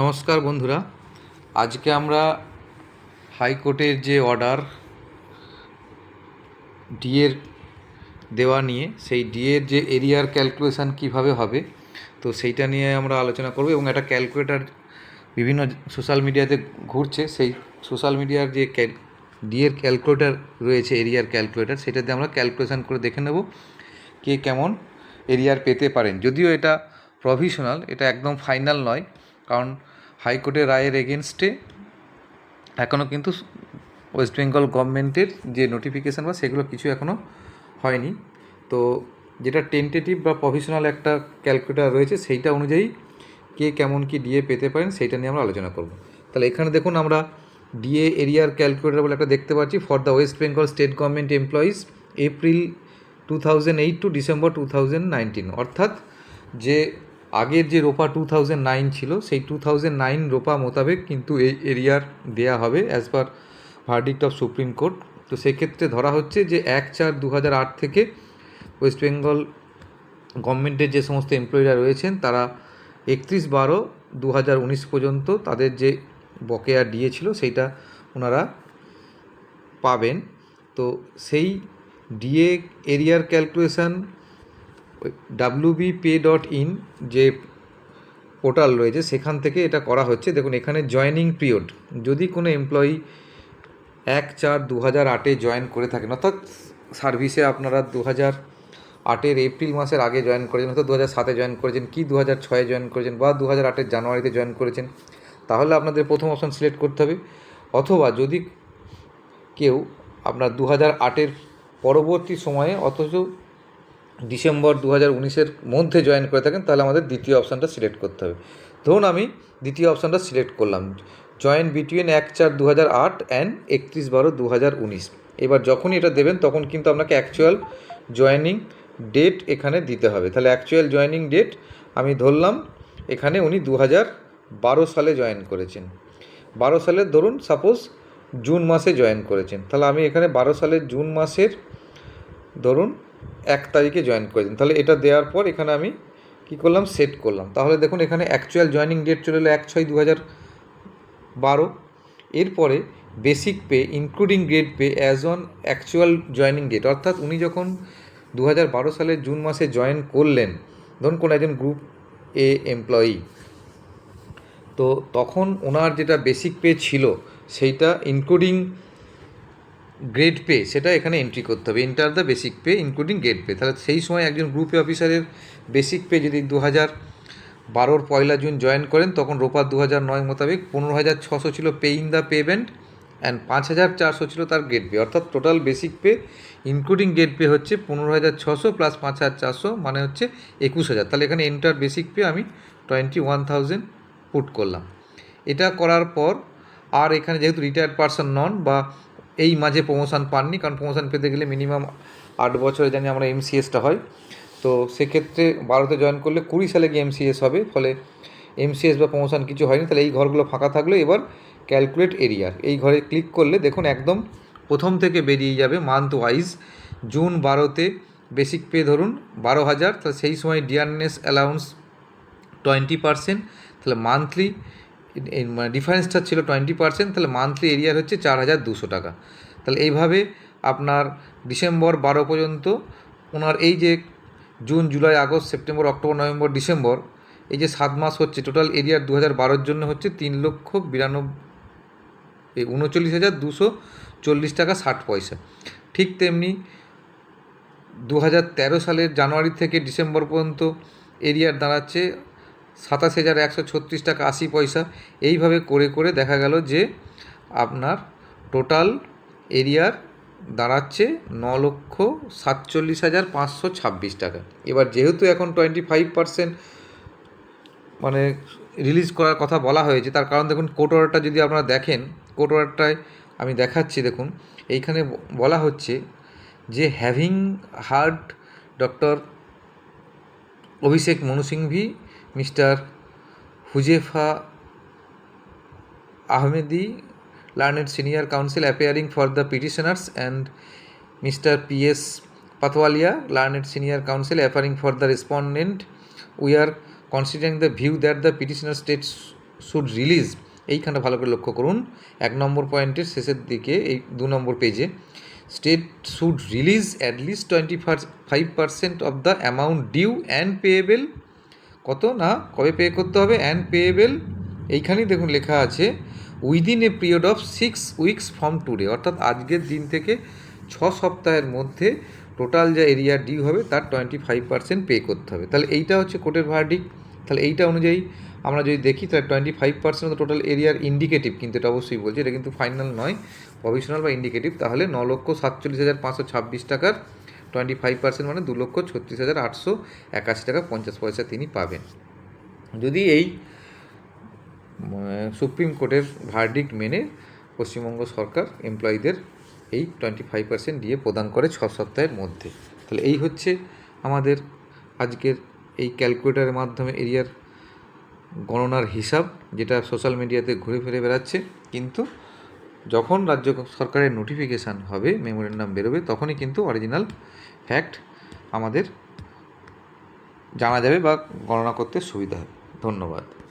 নমস্কার বন্ধুরা। আজকে আমরা হাইকোর্টের যে অর্ডার ডিএর দেওয়া নিয়ে, সেই ডিএর যে এরিয়ার ক্যালকুলেশান কীভাবে হবে, তো সেইটা নিয়ে আমরা আলোচনা করব এবং একটা ক্যালকুলেটার বিভিন্ন সোশ্যাল মিডিয়াতে ঘুরছে। সেই সোশ্যাল মিডিয়ার যে ডিএর ক্যালকুলেটার রয়েছে, এরিয়ার ক্যালকুলেটার সেটা দিয়ে আমরা ক্যালকুলেশান করে দেখে নেব কে কেমন এরিয়ার পেতে পারেন। যদিও এটা প্রভিশনাল, এটা একদম ফাইনাল নয় কারণ হাইকোর্টের রায়ের এগেনস্টে এখনও কিন্তু ওয়েস্ট বেঙ্গল গভর্নমেন্টের যে নোটিফিকেশান বা সেগুলো কিছু এখনও হয়নি। তো যেটা টেন্টেটিভ বা প্রফেশনাল একটা ক্যালকুলেটার রয়েছে, সেইটা অনুযায়ী কে কেমন কি ডিএ পেতে পারেন, সেইটা নিয়ে আমরা আলোচনা করব। তাহলে এখানে দেখুন আমরা ডিএ এরিয়ার ক্যালকুলেটার বলে একটা দেখতে পাচ্ছি। For the West Bengal state government employees April two thousand eight to December two thousand nineteen অর্থাৎ যে আগের যে রোপা টু থাউজেন্ড নাইন ছিল, সেই টু থাউজেন্ড নাইন রোপা মোতাবেক কিন্তু এই এরিয়ার দেয়া হবে as per verdict of supreme court তো সেক্ষেত্রে ধরা হচ্ছে যে এক চার দু হাজার আট থেকে ওয়েস্ট বেঙ্গল গভর্নমেন্টের যে সমস্ত এমপ্লয়িরা রয়েছেন, তারা একত্রিশ বারো দু হাজার উনিশ পর্যন্ত তাদের যে বকেয়া ডিএ ছিল, সেইটা ওনারা পাবেন। তো সেই DA arrear calculation WB pay dot in যে পোর্টাল রয়েছে, সেখান থেকে এটা করা হচ্ছে। দেখুন, এখানে জয়নিং পিরিয়ড। যদি কোনো এমপ্লয়ি এক চার দু হাজার আটে জয়েন করে থাকেন, অর্থাৎ সার্ভিসে আপনারা দু হাজার আটের এপ্রিল মাসের আগে জয়েন করেছেন, অর্থাৎ দু হাজার সাতে জয়েন করেছেন, কি দু হাজার ছয়ে জয়েন করেছেন, বা দু হাজার আটের জানুয়ারিতে জয়েন করেছেন, তাহলে আপনাদের প্রথম অপশন সিলেক্ট করতে হবে। অথবা যদি কেউ আপনার দু হাজার আটের পরবর্তী সময়ে অথচ ডিসেম্বর দু হাজার উনিশের মধ্যে জয়েন করে থাকেন, তাহলে আমাদের দ্বিতীয় অপশানটা সিলেক্ট করতে হবে। ধরুন আমি দ্বিতীয় অপশানটা সিলেক্ট করলাম। জয়েন বিটুইন এক চার দু হাজার আট অ্যান্ড একত্রিশ বারো দু হাজার উনিশ। এবার যখনই এটা দেবেন, তখন কিন্তু আপনাকে অ্যাকচুয়াল জয়েনিং ডেট এখানে দিতে হবে। তাহলে অ্যাকচুয়াল জয়েনিং ডেট আমি ধরলাম, এখানে উনি দু হাজার বারো সালে জয়েন করেছেন। বারো সালের ধরুন সাপোজ জুন মাসে জয়েন করেছেন। তাহলে আমি এখানে বারো সালের জুন মাসের ধরুন এক তারিখে জয়েন করেছেন তাহলে এটা দেওয়ার পর এখানে আমি কী করলাম? সেট করলাম। তাহলে দেখুন, এখানে অ্যাকচুয়াল জয়েনিং ডেট চলে এলো এক ছয় দু হাজার বারো। এরপরে basic pay including grade pay as on actual joining date অর্থাৎ উনি যখন দু হাজার বারো সালের জুন মাসে জয়েন করলেন, ধরুন কোনো একজন গ্রুপ এ এমপ্লয়ি তো তখন ওনার যেটা বেসিক পে ছিল, সেইটা ইনক্লুডিং গ্রেড পে সেটা এখানে এন্ট্রি করতে হবে। Enter the basic pay including grade pay তাহলে সেই সময় একজন গ্রুপ এ অফিসারের বেসিক পে যদি দু হাজার বারোর পয়লা জুন জয়েন করেন, তখন রোপা দু হাজার নয় মোতাবেক পনেরো হাজার ছশো ছিল pay in the payment and পাঁচ হাজার চারশো ছিল তার গেট পে অর্থাৎ total basic pay including grade pay হচ্ছে পনেরো হাজার ছশো প্লাস পাঁচ হাজার চারশো মানে হচ্ছে একুশ হাজার। তাহলে এখানে এন্টার বেসিক পে আমি টোয়েন্টি ওয়ান থাউজেন্ড পুট করলাম। এটা করার পর আর এখানে যেহেতু রিটায়ার্ড পার্সন নন বা এই মাঝে প্রমোশন পাননি, কারণ প্রমোশন পেতে গেলে মিনিমাম আট বছরে জানি আমরা এমসিএসটা হয়। তো সেক্ষেত্রে বারোতে জয়েন করলে কুড়ি সালে গিয়ে এমসিএস হবে, ফলে এমসিএস বা প্রমোশন কিছু হয়নি। তাহলে এই ঘরগুলো ফাঁকা থাকল এবার ক্যালকুলেট এরিয়ার এই ঘরে ক্লিক করলে দেখুন একদম প্রথম থেকে বেরিয়ে যাবে মান্থ ওয়াইজ জুন বারোতে বেসিক পে ধরুন বারো হাজার, তাহলে সেই সময় ডিয়ারনেস অ্যালাউন্স টোয়েন্টি পার্সেন্ট তাহলে মান্থলি মানে ডিফারেন্সটা ছিল টোয়েন্টি পার্সেন্ট তাহলে মান্থলি এরিয়ার হচ্ছে চার হাজার দুশো টাকা। তাহলে এইভাবে আপনার ডিসেম্বর বারো পর্যন্ত, ওনার এই যে June July August September October November December এই যে সাত মাস হচ্ছে টোটাল এরিয়ার দু হাজার বারোর জন্য হচ্ছে তিন লক্ষ বিরানব্বই উনচল্লিশ হাজার দুশো চল্লিশ টাকা ষাট পয়সা। ঠিক তেমনি দু হাজার তেরো সালের জানুয়ারি থেকে ডিসেম্বর পর্যন্ত এরিয়ার দাঁড়াচ্ছে সাতাশ হাজার একশো ছত্রিশ টাকা আশি পয়সা। এইভাবে করে করে দেখা গেল যে আপনার টোটাল এরিয়ার দাঁড়াচ্ছে ন লক্ষ সাতচল্লিশ হাজার পাঁচশো ছাব্বিশ টাকা। এবার যেহেতু এখন টোয়েন্টি ফাইভ পার্সেন্ট মানে রিলিজ করার কথা বলা হয়েছে, তার কারণ দেখুন কোর্ট অর্ডারটা যদি আপনারা দেখেন কোর্ট অর্ডারটায় আমি দেখাচ্ছি দেখুন, এইখানে বলা হচ্ছে যে having heard doctor Abhishek Manu Singhvi mister Huzefa Ahmadi, learned senior counsel appearing for the petitioners, and mister P S Patwalia, learned senior counsel appearing for the respondent. We are considering the view that the petitioner state should release. এইখানটা ভালো করে লক্ষ্য করুন। এক নম্বর পয়েন্টের শেষের দিকে, এই দু নম্বর পেজে, state should release at least twenty five percent of the amount due and payable কত? না, কবে পে করতে হবে? অ্যান্ড পেয়েবেল এইখানেই দেখুন লেখা আছে within a period of six weeks from today অর্থাৎ আজকের দিন থেকে ছ সপ্তাহের মধ্যে টোটাল যা এরিয়া ডিউ হবে, তার টোয়েন্টি ফাইভ পার্সেন্ট পে করতে হবে। তাহলে এইটা হচ্ছে কোর্টের ভার্ডিক তাহলে এইটা অনুযায়ী আমরা যদি দেখি, তাহলে twenty five percent total arrear indicative কিন্তু এটা অবশ্যই বলছি, এটা কিন্তু ফাইনাল নয় প্রভিশনাল বা ইন্ডিকেটিভ তাহলে ন লক্ষ সাতচল্লিশ হাজার পাঁচশো ছাব্বিশ টাকার টোয়েন্টি ফাইভ পার্সেন্ট মানে দু লক্ষ ছত্রিশ হাজার আটশো একাশি টাকা পঞ্চাশ পয়সা তিনি পাবেন। যদি এই সুপ্রিম কোর্টের ভার্ডিক্ট মেনে পশ্চিমবঙ্গ সরকার এমপ্লয়ীদের এই টোয়েন্টি ফাইভ পার্সেন্ট দিয়ে প্রদান করে ছ সপ্তাহের মধ্যে। তাহলে এই হচ্ছে আমাদের আজকের এই ক্যালকুলেটারের মাধ্যমে এরিয়ার গণনার হিসাব, যেটা সোশ্যাল মিডিয়াতে ঘুরে ফিরে বেড়াচ্ছে। কিন্তু যখন রাজ্য সরকারের নোটিফিকেশান হবে মেমোরেন্ডাম বেরোবে, তখনই কিন্তু অরিজিনাল ফ্যাক্ট আমাদের জানা যাবে বা গণনা করতে সুবিধা হবে। ধন্যবাদ।